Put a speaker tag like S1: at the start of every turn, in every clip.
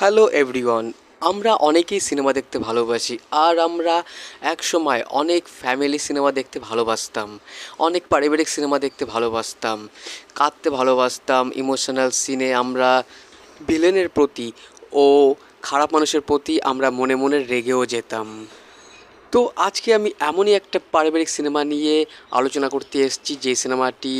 S1: Hello everyone আমরা অনেকেই cinema দেখতে ভালোবাসি আর আমরা এক সময় অনেক ফ্যামিলি সিনেমা দেখতে ভালোবাসতাম। অনেক পারিবারিক সিনেমা দেখতে ভালোবাসতাম, কাঁদতে ভালোবাসতাম ইমোশনাল সিনে আমরা ভিলেনের প্রতি ও খারাপ মানুষের প্রতি আমরা মনে মনে রেগেও যেতাম। তো আজকে আমি এমনই একটা পারিবারিক সিনেমা নিয়ে আলোচনা করতে এসেছি যে সিনেমাটি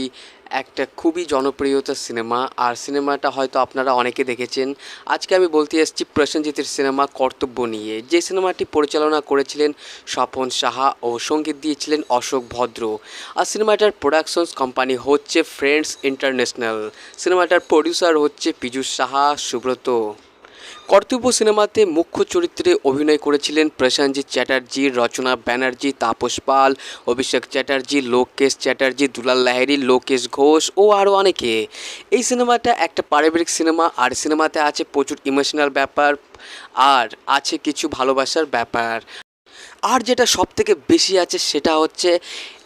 S1: একটা খুবই জনপ্রিয়তা সিনেমা, আর সিনেমাটা হয়তো আপনারা অনেকে দেখেছেন। আজকে আমি বলতে এসেছি প্রসেনজিতের সিনেমা কর্তব্য নিয়ে। যে সিনেমাটি পরিচালনা করেছিলেন স্বপন সাহা ও সংগীত দিয়েছিলেন অশোক ভদ্র। আর সিনেমাটার প্রোডাকশনস কোম্পানি হচ্ছে ফ্রেন্ডস ইন্টারন্যাশনাল সিনেমাটার প্রডিউসার হচ্ছে পীযূষ সাহা, সুব্রত। কর্তব্য সিনেমাতে মুখ্য চরিত্রে অভিনয় করেছিলেন প্রসেনজিৎ চ্যাটার্জি, রচনা ব্যানার্জি তাপস পাল, অভিষেক চ্যাটার্জি, লোকেশ চ্যাটার্জি, দুলাল লাহেরি লোকেশ ঘোষ ও আরও অনেকে। এই সিনেমাটা একটা পারিবারিক সিনেমা, আর সিনেমাতে আছে প্রচুর ইমোশনাল ব্যাপার, আর আছে কিছু ভালোবাসার ব্যাপার। আর যেটা সবথেকে বেশি আছে সেটা হচ্ছে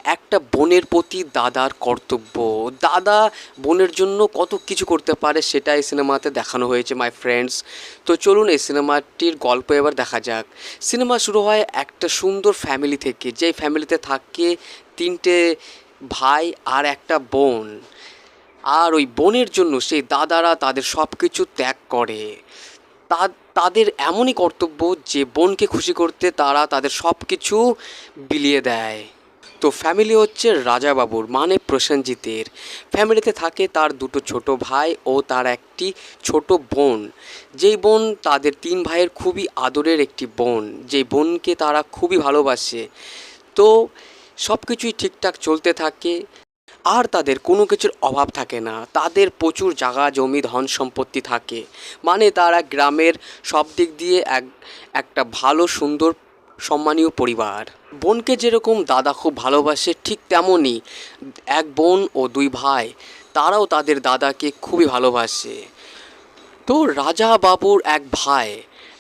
S1: একটা বোনের প্রতি দাদার কর্তব্য। দাদা বোনের জন্য কত কিছু করতে পারে সেটা এই সিনেমাতে দেখানো হয়েছে মাই ফ্রেন্ডস তো চলুন এই সিনেমাটির গল্প এবার দেখা যাক। সিনেমা শুরু হয় একটা সুন্দর ফ্যামিলি থেকে। যেই ফ্যামিলিতে থাকে তিনটে ভাই আর একটা বোন। আর ওই বোনের জন্য সেই দাদারা তাদের সব কিছু ত্যাগ করে। তা, তাদের এমনই কর্তব্য যে বোনকে খুশি করতে তারা তাদের সব কিছু বিলিয়ে দেয়। তো ফ্যামিলি হচ্ছে রাজাবাবুর মানে প্রসেনজিতের। ফ্যামিলিতে থাকে তার দুটো ছোট ভাই ও তার একটি ছোট বোন। যেই বোন তাদের তিন ভাইয়ের খুবই আদরের একটি বোন। যেই বোনকে তারা খুবই ভালোবাসে। তো সব কিছুই ঠিকঠাক চলতে থাকে। আর তাদের কোনো কিছুর অভাব থাকে না। তাদের প্রচুর জায়গা, জমি, ধন সম্পত্তি থাকে। মানে তারা গ্রামের সব দিক দিয়ে এক, একটা ভালো, সুন্দর সম্মানীয় পরিবার, বোনকে যেরকম দাদা খুব ভালোবাসে ঠিক তেমনই এক বোন ও দুই ভাই, তারাও তাদের দাদাকে খুবই ভালোবাসে। তো রাজা বাবুর এক ভাই,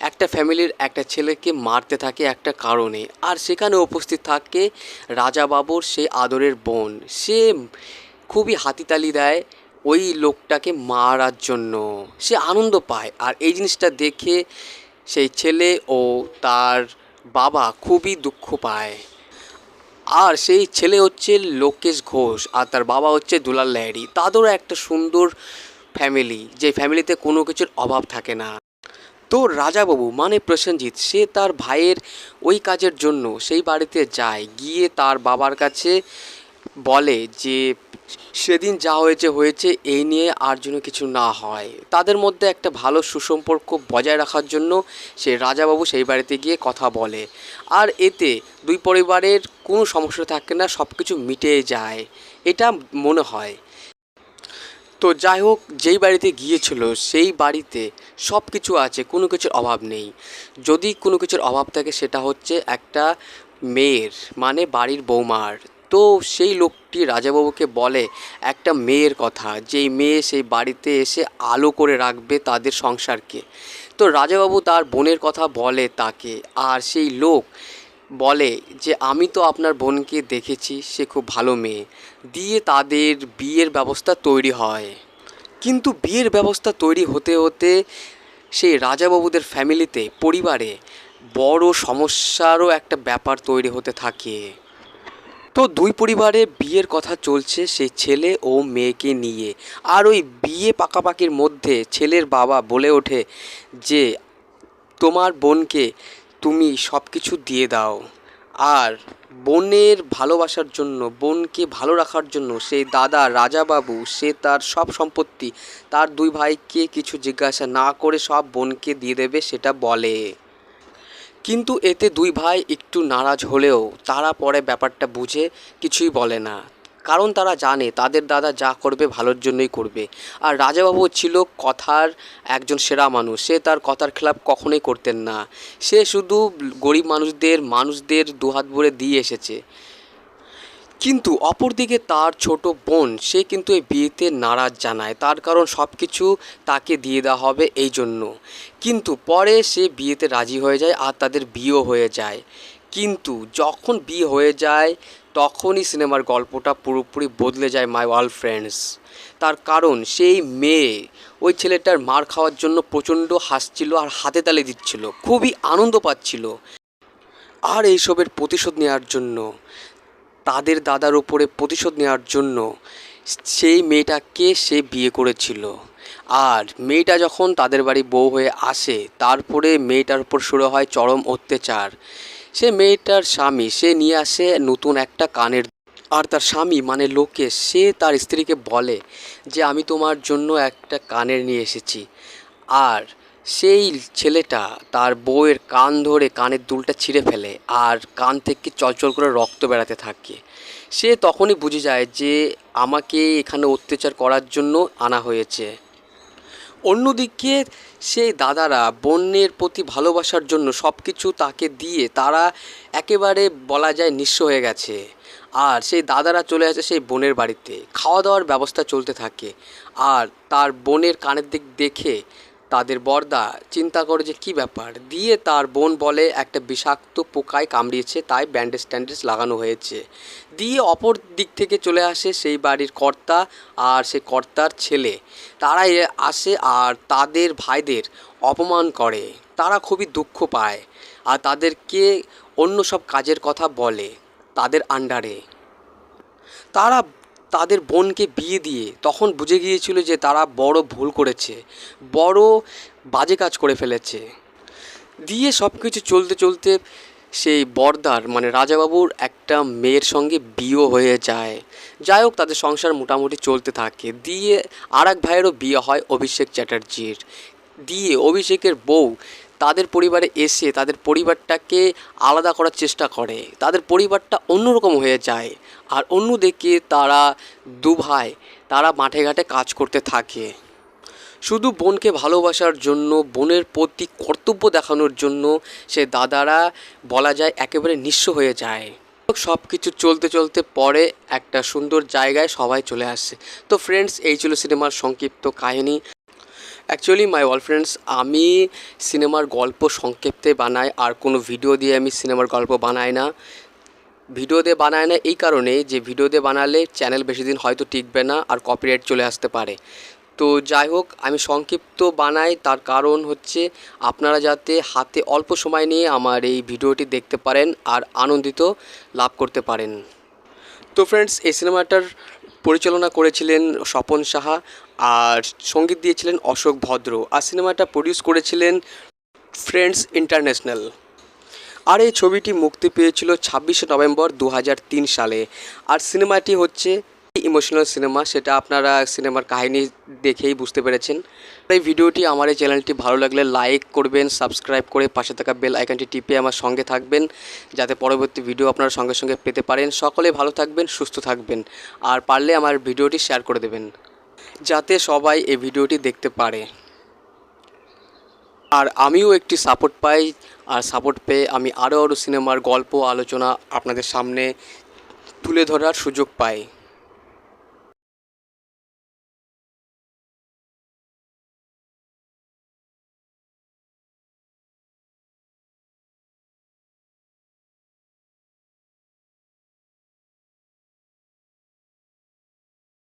S1: একটা ফ্যামিলির একটা ছেলেকে মারতে থাকে একটা কারণে, আর সেখানে উপস্থিত থাকে রাজা বাবুর সে আদরের বোন। সে খুবই হাতিতালি দেয় ওই লোকটাকে মারার জন্য। সে আনন্দ পায়, আর এই জিনিসটা দেখে সেই ছেলে ও তার বাবা খুবই দুঃখ পায়। আর সেই ছেলে হচ্ছে লোকেশ ঘোষ আর তার বাবা হচ্ছে দুলাল লাহিড়ী তাদেরও একটা সুন্দর ফ্যামিলি যে ফ্যামিলিতে কোনো কিছুর অভাব থাকে না। তো রাজাবাবু মানে প্রসেনজিৎ, সে তার ভাইয়ের ওই কাজের জন্য সেই বাড়িতে যায়। গিয়ে তার বাবার কাছে বলে যে সেদিন যা হয়েছে হয়েছে, এই নিয়ে আর যেন কিছু না হয়। তাদের মধ্যে একটা ভালো সুসম্পর্ক বজায় রাখার জন্য সে রাজাবাবু সেই বাড়িতে গিয়ে কথা বলে। আর এতে দুই পরিবারের কোনো সমস্যা থাকে না সব কিছু মিটে যায়, এটা মনে হয়। তো যাই হোক, যেই বাড়িতে গিয়েছিল, সেই বাড়িতে সব কিছু আছে, কোনো কিছুর অভাব নেই। যদি কোনো কিছুর অভাব থাকে, সেটা হচ্ছে একটা মেয়ের মানে বাড়ির বৌমার। তো সেই লোকটি রাজাবাবুকে বলে, একটা মেয়ের কথা, যেই মেয়ে সেই বাড়িতে এসে আলো করে রাখবে তাদের সংসারকে। তো রাজাবাবু তার বোনের কথা বলে তাকে, আর সেই লোক বলে যে, আমি তো আপনার বোনকে দেখেছি, সে খুব ভালো মেয়ে। দিয়ে তাদের বিয়ের ব্যবস্থা তৈরি হয়। কিন্তু বিয়ের ব্যবস্থা তৈরি হতে হতে সেই রাজাবাবুদের ফ্যামিলিতে, পরিবারে বড় সমস্যারও একটা ব্যাপার তৈরি হতে থাকে। তো দুই পরিবারে বিয়ের কথা চলছে সেই ছেলে ও মেয়েকে নিয়ে। আর ওই বিয়ে পাকাপাকির মধ্যে ছেলের বাবা বলে ওঠে যে, তোমার বোনকে তুমি সব কিছু দিয়ে দাও। আর বোনের ভালোবাসার জন্য, বোনকে ভালো রাখার জন্য সেই দাদা রাজাবাবু, সে তার সব সম্পত্তি, তার দুই ভাইকে কিছু জিজ্ঞাসা না করে সব বোনকে দিয়ে দেবে সেটা বলে। কিন্তু এতে দুই ভাই একটু নারাজ হলেও তারা পরে ব্যাপারটা বুঝে, কিছুই বলে না। কারণ তারা জানে, তাদের দাদা যা করবে ভালোর জন্যই করবে। আর রাজাবাবু ছিল কথার একজন সেরা মানুষ, সে তার কথার খেলাপ কখনোই করতেন না। সে শুধু গরিব মানুষদের মানুষদের দুহাত ভরে দিয়ে এসেছে। কিন্তু অপরদিকে তার ছোট বোন, সে কিন্তু এই বিয়েতে নারাজ জানায়। তার কারণ সব কিছু তাকে দিয়ে দেওয়া হবে এই জন্য। কিন্তু পরে সে বিয়েতে রাজি হয়ে যায় আর তাদের বিয়েও হয়ে যায়। কিন্তু যখন বিয়ে হয়ে যায়, তখনই সিনেমার গল্পটা পুরোপুরি বদলে যায় মাই ওয়াল ফ্রেন্ডস তার কারণ সেই মেয়ে ওই ছেলেটার মার খাওয়ার জন্য প্রচণ্ড হাসছিল আর হাতে তালে দিচ্ছিল। খুবই আনন্দ পাচ্ছিল। আর এইসবের প্রতিশোধ নেওয়ার জন্য তাদের দাদার ওপরে প্রতিশোধ নেওয়ার জন্য সেই মেয়েটাকে সে বিয়ে করেছিল। আর মেয়েটা যখন তাদের বাড়ি বউ হয়ে আসে, তারপরে মেয়েটার উপর শুরু হয় চরম অত্যাচার। সে মেয়েটার স্বামী, সে নিয়ে আসে নতুন একটা কানের আর তার স্বামী মানে লোকে, সে তার স্ত্রীকে বলে যে, আমি তোমার জন্য একটা কানের নিয়ে এসেছি। আর সেই ছেলেটা তার বউয়ের কান ধরে কানের দুলটা ছিঁড়ে ফেলে আর কান থেকে চলচল করে রক্ত বেরাতে থাকে। সে তখনই বুঝে যায় যে আমাকে এখানে অত্যাচার করার জন্য আনা হয়েছে। অন্যদিকে সেই দাদারা বোনের প্রতি ভালোবাসার জন্য সব কিছু তাকে দিয়ে তারা একেবারে বলা যায় নিঃস্ব হয়ে গেছে। আর সেই দাদারা চলে আসে সেই বোনের বাড়িতে। খাওয়া দাওয়ার ব্যবস্থা চলতে থাকে। আর তার বোনের কানের দিক দেখে তাদের বর্দা চিন্তা করে যে কী ব্যাপার? দিয়ে তার বোন বলে, একটা বিষাক্ত পোকায় কামড়িয়েছে, তাই ব্যান্ডেজ ট্যান্ডেজ লাগানো হয়েছে। দিয়ে অপর দিক থেকে চলে আসে সেই বাড়ির কর্তা আর সেই কর্তার ছেলে। তারা আসে আর তাদের ভাইদের অপমান করে। তারা খুবই দুঃখ পায় আর তাদেরকে অন্য সব কাজের কথা বলে তাদের আন্ডারে। তারা তাদের বোনকে বিয়ে দিয়ে তখন বুঝে গিয়েছিল যে তারা বড় ভুল করেছে, বড় বাজে কাজ করে ফেলেছে। দিয়ে সব কিছু চলতে চলতে সেই বর্দার মানে রাজাবাবুর একটা মেয়ের সঙ্গে বিয়ে হয়ে যায়। যাই হোক, তাদের সংসার মোটামুটি চলতে থাকে। দিয়ে আর এক ভাইয়েরও বিয়ে হয় অভিষেক চ্যাটার্জির। দিয়ে অভিষেকের বউ তাদের পরিবারে এসে তাদের পরিবারটাকে আলাদা করার চেষ্টা করে। তাদের পরিবারটা অন্যরকম হয়ে যায় আর অন্যদিকে তারা দু ভাই তারা মাঠে ঘাটে কাজ করতে থাকে। শুধু বোনকে ভালোবাসার জন্য, বোনের প্রতি কর্তব্য দেখানোর জন্য সে দাদারা বলা যায় একেবারে নিঃস্ব হয়ে যায়। সব কিছু চলতে চলতে পরে একটা সুন্দর জায়গায় সবাই চলে আসে। তো ফ্রেন্ডস এই ছিল সিনেমার সংক্ষিপ্ত কাহিনী। অ্যাকচুয়ালি মাই অল ফ্রেন্ডস আমি সিনেমার গল্প সংক্ষেপে বানাই, আর কোনো ভিডিও দিয়ে আমি সিনেমার গল্প বানাই না। ভিডিও দিয়ে বানায় না এই কারণে যে ভিডিও দিয়ে বানালে চ্যানেল বেশি দিন হয়তো টিকবে না, আর কপিরাইট চলে আসতে পারে। তো যাই হোক, আমি সংক্ষিপ্ত বানাই, তার কারণ হচ্ছে আপনারা যাতে হাতে অল্প সময় নিয়ে আমার এই ভিডিওটি দেখতে পারেন, আর আনন্দিত লাভ করতে পারেন। তো ফ্রেন্ডস এই সিনেমাটার পরিচালনা করেছিলেন স্বপন সাহা আর সংগীত দিয়েছিলেন অশোক ভদ্র। আর সিনেমাটা প্রডিউস করেছিলেন ফ্রেন্ডস ইন্টারন্যাশনাল আর এই ছবিটি মুক্তি পেয়েছিল ছাব্বিশে নভেম্বর দু হাজার তিন সালে। আর সিনেমাটি হচ্ছে ইমোশনাল সিনেমা সেটা আপনারা সিনেমার কাহিনী দেখেই বুঝতে পেরেছেন। এই ভিডিওটি আমার এই চ্যানেলটি ভালো লাগলে লাইক করবেন সাবস্ক্রাইব করে পাশে থাকা বেল আইকনটি টিপে আমার সঙ্গে থাকবেন, যাতে পরবর্তী ভিডিও আপনারা সঙ্গে সঙ্গে পেতে পারেন। সকলে ভালো থাকবেন, সুস্থ থাকবেন, আর পারলে আমার ভিডিওটি শেয়ার করে দেবেন, যাতে সবাই এই ভিডিওটি দেখতে পারে। আর আমিও একটি সাপোর্ট পাই, আর সাপোর্ট পেয়ে আমি আরও আরও সিনেমার গল্প, আলোচনা আপনাদের সামনে তুলে ধরার সুযোগ পাই।